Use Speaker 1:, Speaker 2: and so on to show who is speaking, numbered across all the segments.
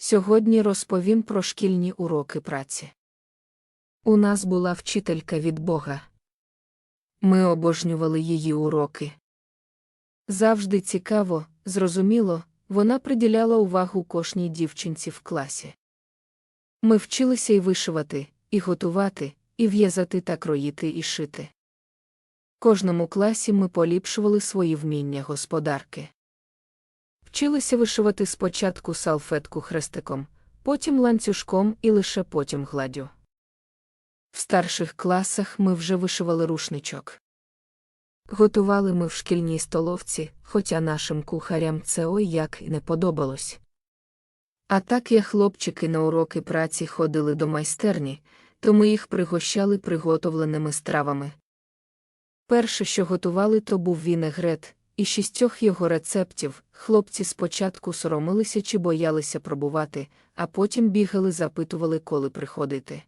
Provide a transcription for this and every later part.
Speaker 1: Сьогодні розповім про шкільні уроки праці. У нас була вчителька від Бога. Ми обожнювали її уроки. Завжди цікаво, зрозуміло, вона приділяла увагу кожній дівчинці в класі. Ми вчилися і вишивати, і готувати, і в'язати та кроїти і шити. Кожному класі ми поліпшували свої вміння господарки. Вчилися вишивати спочатку салфетку хрестиком, потім ланцюжком і лише потім гладдю. В старших класах ми вже вишивали рушничок. Готували ми в шкільній столовці, хоча нашим кухарям це ой як і не подобалось. А так як хлопчики на уроки праці ходили до майстерні, то ми їх пригощали приготовленими стравами. Перше, що готували, то був вінегрет, і шістьох його рецептів хлопці спочатку соромилися чи боялися пробувати, а потім бігали, запитували, коли приходити.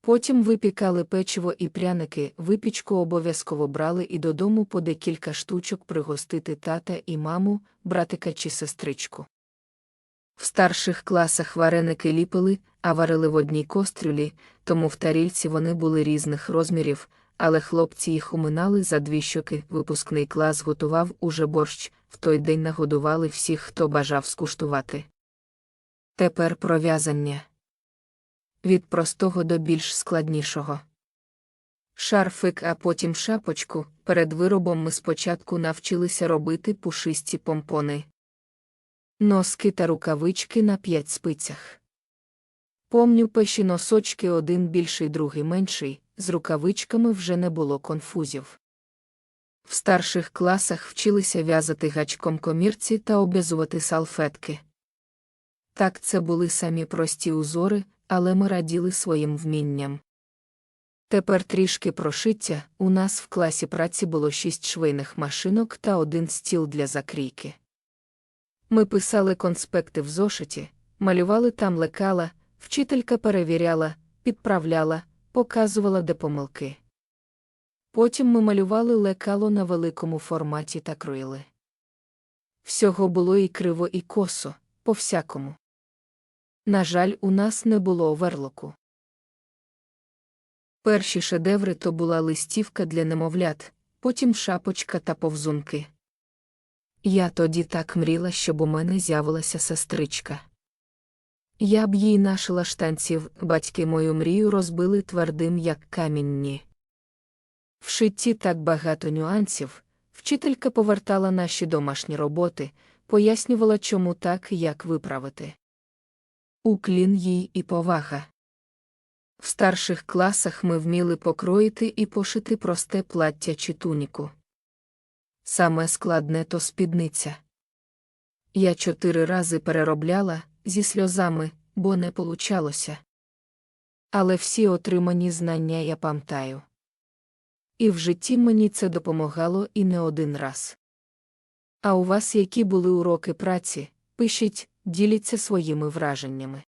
Speaker 1: Потім випікали печиво і пряники, випічку обов'язково брали і додому по декілька штучок пригостити тата і маму, братика чи сестричку. В старших класах вареники ліпили, а варили в одній кострюлі, тому в тарільці вони були різних розмірів, але хлопці їх уминали за дві щоки. Випускний клас готував уже борщ, в той день нагодували всіх, хто бажав скуштувати. Тепер про в'язання. Від простого до більш складнішого. Шарфик, а потім шапочку. Перед виробом ми спочатку навчилися робити пушисті помпони. Носки та рукавички на п'ять спицях. Помню пеші носочки один більший, другий менший, з рукавичками вже не було конфузів. В старших класах вчилися в'язати гачком комірці та обв'язувати салфетки. Так це були самі прості узори, але ми раділи своїм вмінням. Тепер трішки про шиття у нас в класі праці було шість швейних машинок та один стіл для закрійки. Ми писали конспекти в зошиті, малювали там лекала, вчителька перевіряла, підправляла, показувала де помилки. Потім ми малювали лекало на великому форматі та кроїли. Всього було і криво, і косо, по всякому. На жаль, у нас не було оверлоку. Перші шедеври то була листівка для немовлят, потім шапочка та повзунки. Я тоді так мріла, щоб у мене з'явилася сестричка. Я б їй нашила штанців, батьки мою мрію розбили твердим, як камінні. В шитті так багато нюансів. Вчителька повертала наші домашні роботи, пояснювала, чому так, як виправити. Уклін їй і повага. В старших класах ми вміли покроїти і пошити просте плаття чи туніку. Саме складне то спідниця. Я чотири рази переробляла зі сльозами, бо не получалося. Але всі отримані знання я пам'ятаю. І в житті мені це допомагало і не один раз. А у вас які були уроки праці, пишіть, діліться своїми враженнями.